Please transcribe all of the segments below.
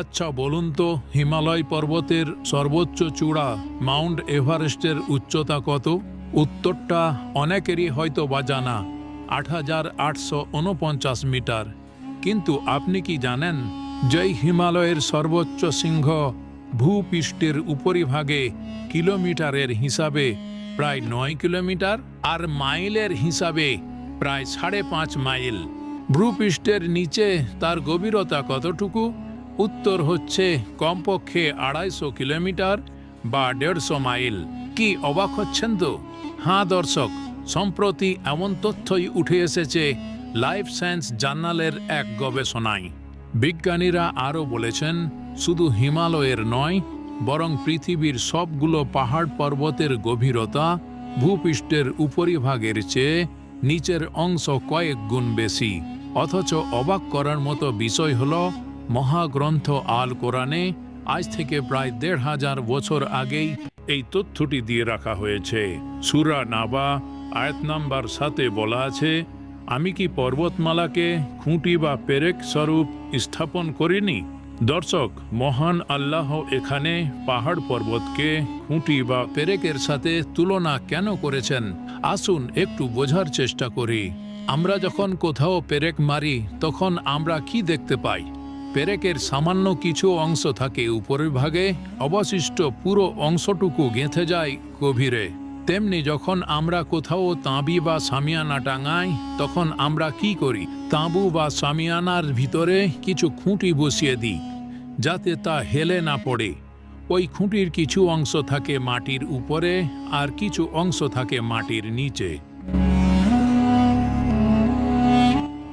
আচ্ছা বলুন তো, হিমালয় পর্বতের সর্বোচ্চ চূড়া মাউন্ট এভারেস্টের উচ্চতা কত? উত্তরটা অনেকেরই হয়তো বা জানা, আট হাজার আটশো উনপঞ্চাশ মিটার। কিন্তু আপনি কি জানেন যে হিমালয়ের সর্বোচ্চ সিংহ ভূপৃষ্ঠের উপরিভাগে কিলোমিটারের হিসাবে প্রায় নয় কিলোমিটার আর মাইলের হিসাবে প্রায় সাড়ে পাঁচ মাইল? ভূপৃষ্ঠের নিচে তার গভীরতা কতটুকু? উত্তর হচ্ছে কমপক্ষে আড়াইশো কিলোমিটার বা দেড়শো মাইল। কি অবাক হচ্ছেন তো? হ্যাঁ দর্শক, সম্প্রতি এমন তথ্যই উঠে এসেছে লাইফ সায়েন্স জার্নালের এক গবেষণায়। বিজ্ঞানীরা আরও বলেছেন, শুধু হিমালয়ের নয়, বরং পৃথিবীর সবগুলো পাহাড় পর্বতের গভীরতা ভূপৃষ্ঠের উপরিভাগের চেয়ে নিচের অংশ কয়েক গুণ বেশি। অথচ অবাক করার মতো বিষয় হল মহাগ্রন্থ আল কোরআনে আজ থেকে প্রায় দেড় হাজার বছর আগেই এই তথ্যটি দিয়ে রাখা হয়েছে। সুরা নাবা, আয়াত নাম্বার সাথে বলা আছে, আমি কি পর্বতমালাকে খুঁটি বা পেরেক স্বরূপ স্থাপন করিনি? দর্শক, মহান আল্লাহ এখানে পাহাড় পর্বতকে খুঁটি বা পেরেকের সাথে তুলনা কেন করেছেন? আসুন একটু বোঝার চেষ্টা করি। আমরা যখন কোথাও পেরেক মারি, তখন আমরা কি দেখতে পাই? পেরেকের সামান্য কিছু অংশ থাকে উপরের ভাগে, অবশিষ্ট পুরো অংশটুকু গেঁথে যায় গভীরে। তেমনি যখন আমরা কোথাও তাঁবি বা সামিয়ানা টাঙাই, তখন আমরা কি করি? তাঁবু বা সামিয়ানার ভিতরে কিছু খুঁটি বসিয়ে দিই, যাতে তা হেলে না পড়ে। ওই খুঁটির কিছু অংশ থাকে মাটির উপরে আর কিছু অংশ থাকে মাটির নিচে।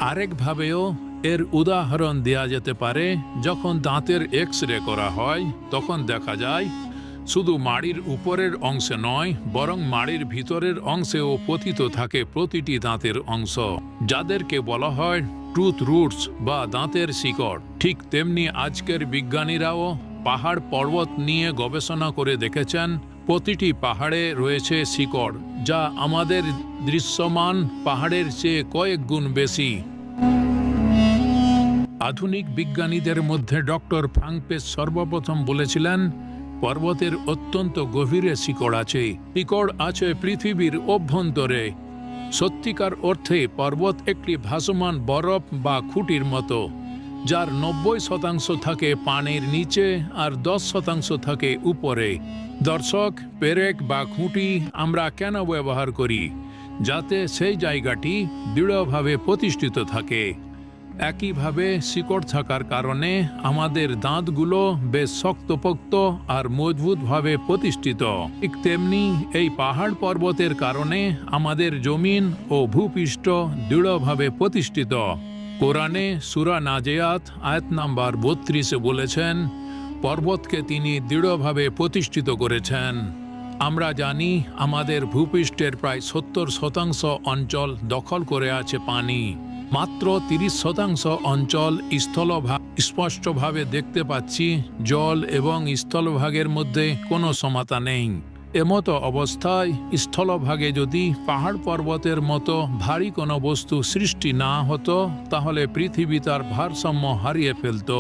আরেকভাবেও এর উদাহরণ দেয়া যেতে পারে, যখন দাঁতের এক্স রে করা হয়, তখন দেখা যায়, শুধু মাড়ির উপরের অংশে নয়, বরং মাড়ির ভিতরের অংশেও পতিত থাকে প্রতিটি দাঁতের অংশ, যাদেরকে বলা হয় ট্রুথ রুটস বা দাঁতের শিকড়। ঠিক তেমনি আজকের বিজ্ঞানীরাও পাহাড় পর্বত নিয়ে গবেষণা করে দেখেছেন, প্রতিটি পাহাড়ে রয়েছে শিকড়, যা আমাদের দৃশ্যমান পাহাড়ের চেয়ে কয়েক গুণ বেশি। আধুনিক বিজ্ঞানীদের মধ্যে ডক্টর ফ্রাঙ্কপেস সর্বপ্রথম বলেছিলেন, পর্বতের অত্যন্ত গভীরে শিকড় আছে শিকড় আছে পৃথিবীর অভ্যন্তরে। সত্যিকার অর্থে পর্বত একটি ভাসমান বরফ বা খুঁটির মতো, যার নব্বই শতাংশ থাকে পানির নিচে আর দশ শতাংশ থাকে উপরে। দর্শক, পেরেক বা খুঁটি আমরা কেন ব্যবহার করি? যাতে সেই জায়গাটি দৃঢ়ভাবে প্রতিষ্ঠিত থাকে। একইভাবে শিকড় থাকার কারণে আমাদের দাঁতগুলো বেশ শক্তপোক্ত আর মজবুতভাবে প্রতিষ্ঠিত। ঠিক তেমনি এই পাহাড় পর্বতের কারণে আমাদের জমিন ও ভূপৃষ্ঠ দৃঢ়ভাবে প্রতিষ্ঠিত। কোরআনে সুরা নাজেয়াত, আয়াত নাম্বার বত্রিশে বলেছেন, পর্বতকে তিনি দৃঢ়ভাবে প্রতিষ্ঠিত করেছেন। আমরা জানি আমাদের ভূপৃষ্ঠের প্রায় সত্তর শতাংশ অঞ্চল দখল করে আছে পানি। মাত্র তিরিশ শতাংশ অঞ্চল স্থলভাগ স্পষ্টভাবে দেখতে পাচ্ছি, জল এবং স্থলভাগের মধ্যে কোনো সমতা নেই। এমতো অবস্থায় স্থলভাগে যদি পাহাড় পর্বতের মতো ভারী কোনো বস্তু সৃষ্টি না হতো, তাহলে পৃথিবী তার ভারসাম্য হারিয়ে ফেলত।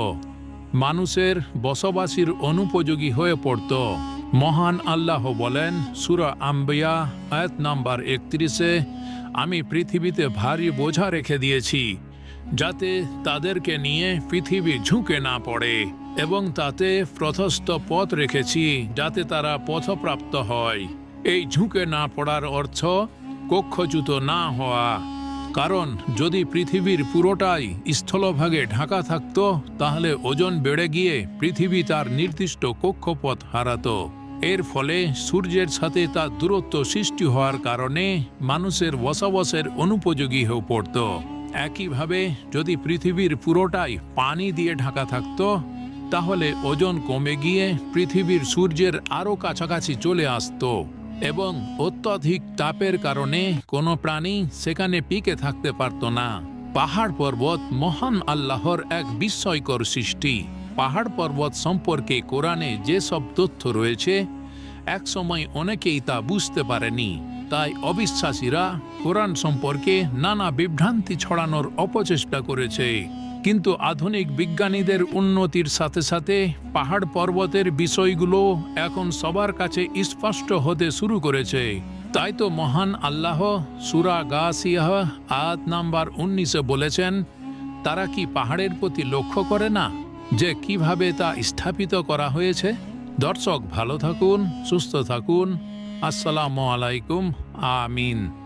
মানুষের বসবাসীর অনুপযোগী হয়ে পড়ত। মহান আল্লাহ বলেন, সুরা আম্বিয়া, আয়াত নাম্বার একত্রিশে আমি পৃথিবীতে ভারী বোঝা রেখে দিয়েছি, যাতে তাদেরকে নিয়ে পৃথিবী ঝুঁকে না পড়ে, এবং তাতে প্রথস্থ পথ রেখেছি যাতে তারা পথপ্রাপ্ত হয়। এই ঝুঁকে না পড়ার অর্থ কক্ষচ্যুত না হওয়া। কারণ যদি পৃথিবীর পুরোটাই স্থলভাগে ঢাকা থাকতো, তাহলে ওজন বেড়ে গিয়ে পৃথিবী তার নির্দিষ্ট কক্ষপথ হারাতো। এর ফলে সূর্যের সাথে তার দূরত্ব সৃষ্টি হওয়ার কারণে মানুষের বসবাসের অনুপযোগী হয়ে পড়ত। একইভাবে যদি পৃথিবীর পুরোটাই পানি দিয়ে ঢাকা থাকত, তাহলে ওজন কমে গিয়ে পৃথিবীর সূর্যের আরও কাছাকাছি চলে আসতো এবং অত্যধিক তাপের কারণে কোনো প্রাণী সেখানে পিকে থাকতে পারত না। পাহাড় পর্বত মহান আল্লাহর এক বিস্ময়কর সৃষ্টি। পাহাড় পর্বত সম্পর্কে কোরআনে যেসব তথ্য রয়েছে একসময় অনেকেই তা বুঝতে পারেনি। তাই অবিশ্বাসীরা কোরআন সম্পর্কে নানা বিভ্রান্তি ছড়ানোর অপচেষ্টা করেছে। কিন্তু আধুনিক বিজ্ঞানীদের উন্নতির সাথে সাথে পাহাড় পর্বতের বিষয়গুলো এখন সবার কাছে স্পষ্ট হতে শুরু করেছে। তাই তো মহান আল্লাহ সুরা গাসিয়াহ আয়াত নাম্বার উনিশে বলেছেন, তারা কি পাহাড়ের প্রতি লক্ষ্য করে না? যে কীভাবে তা স্থাপিত করা হয়েছে। দর্শক ভালো থাকুন সুস্থ থাকুন। আসসালামু আলাইকুম আমিন।